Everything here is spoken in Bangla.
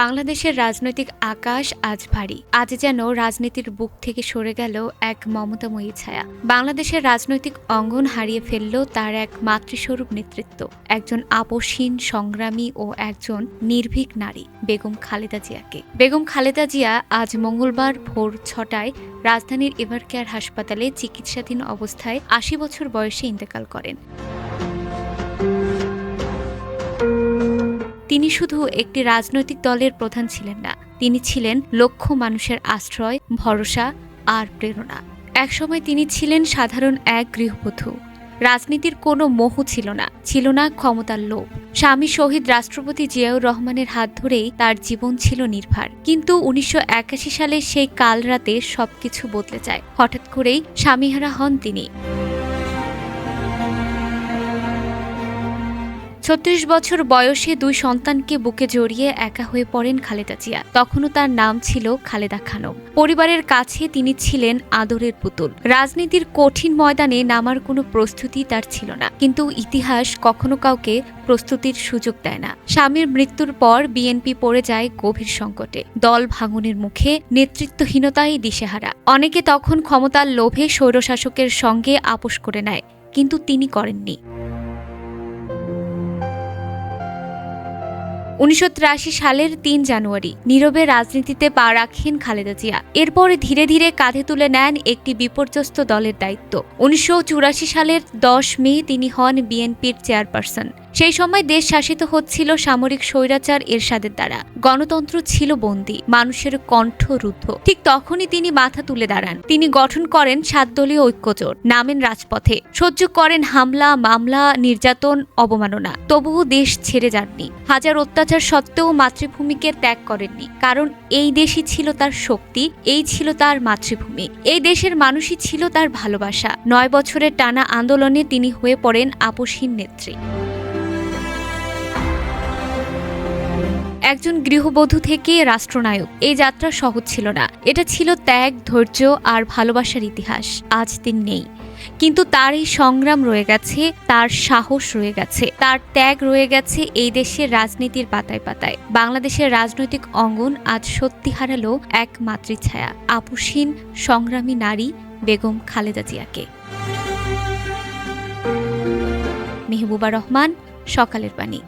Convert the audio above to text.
বাংলাদেশের রাজনৈতিক আকাশ আজ ভারী। আজ যেন রাজনীতির বুক থেকে সরে গেল এক মমতাময়ী ছায়া। বাংলাদেশের রাজনৈতিক অঙ্গন হারিয়ে ফেলল তার এক মাতৃস্বরূপ নেতৃত্ব। একজন আপসহীন সংগ্রামী ও একজন নির্ভীক নারী, বেগম খালেদা জিয়াকে। বেগম খালেদা জিয়া আজ মঙ্গলবার ভোর ছটায় রাজধানীর এভারকেয়ার হাসপাতালে চিকিৎসাধীন অবস্থায় আশি বছর বয়সে ইন্তেকাল করেন। তিনি শুধু একটি রাজনৈতিক দলের প্রধান ছিলেন না, তিনি ছিলেন লক্ষ মানুষের আশ্রয়, ভরসা আর প্রেরণা। একসময় তিনি ছিলেন সাধারণ এক গৃহবধূ। রাজনীতির কোনো মোহ ছিল না ছিল না ক্ষমতার লোভ। স্বামী শহীদ রাষ্ট্রপতি জিয়াউর রহমানের হাত ধরেই তার জীবন ছিল নির্ভার। কিন্তু উনিশশো একাশি সালে সেই কাল রাতে সবকিছু বদলে যায়। হঠাৎ করেই স্বামীহারা হন তিনি। ছত্রিশ বছর বয়সে দুই সন্তানকে বুকে জড়িয়ে একা হয়ে পড়েন খালেদা জিয়া। তখনও তার নাম ছিল খালেদা খানম। পরিবারের কাছে তিনি ছিলেন আদরের পুতুল। রাজনীতির কঠিন ময়দানে নামার কোনো প্রস্তুতি তার ছিল না। কিন্তু ইতিহাস কখনো কাউকে প্রস্তুতির সুযোগ দেয় না। স্বামীর মৃত্যুর পর বিএনপি পড়ে যায় গভীর সংকটে। দল ভাঙনের মুখে নেতৃত্বহীনতাই দিশেহারা। অনেকে তখন ক্ষমতার লোভে স্বৈরশাসকের সঙ্গে আপোষ করে নেয়, কিন্তু তিনি করেননি। উনিশশো তিরাশি সালের তিন জানুয়ারি নীরবে রাজনীতিতে পা রাখেন খালেদা জিয়া। এরপর ধীরে ধীরে কাঁধে তুলে নেন একটি বিপর্যস্ত দলের দায়িত্ব। উনিশশো চুরাশি সালের দশ মে তিনি হন বিএনপির চেয়ারপারসন। সেই সময় দেশ শাসিত হচ্ছিল সামরিক স্বৈরাচার এরশাদের দ্বারা। গণতন্ত্র ছিল বন্দী, মানুষের কণ্ঠ রুদ্ধ। ঠিক তখনই তিনি মাথা তুলে দাঁড়ান। তিনি গঠন করেন সাত দলীয় ঐক্যজোট, নামেন রাজপথে। সহ্য করেন হামলা, মামলা, নির্যাতন, অবমাননা। তবুও দেশ ছেড়ে যাননি। হাজার অত্যাচার সত্ত্বেও মাতৃভূমিকে ত্যাগ করেননি। কারণ এই দেশই ছিল তার শক্তি, এই ছিল তার মাতৃভূমি। এই দেশের মানুষই ছিল তার ভালোবাসা। নয় বছরের টানা আন্দোলনে তিনি হয়ে পড়েন আপসহীন নেত্রী। একজন গৃহবধূ থেকে রাষ্ট্রনায়ক। এই যাত্রা সহজ ছিল না। এটা ছিল ত্যাগ, ধৈর্য আর ভালোবাসার ইতিহাস। আজ তিনি নেই। কিন্তু তার এই সংগ্রাম রয়ে গেছে, তার সাহস রয়ে গেছে, তার ত্যাগ রয়ে গেছে এই দেশের রাজনীতির পাতায় পাতায়। বাংলাদেশের রাজনৈতিক অঙ্গন আজ সত্যি হারালো এক মাতৃছায়া। আপুসীন, সংগ্রামী নারী বেগম খালেদা জিয়াকে। মেহবুবা রহমান, সকালের বাণী।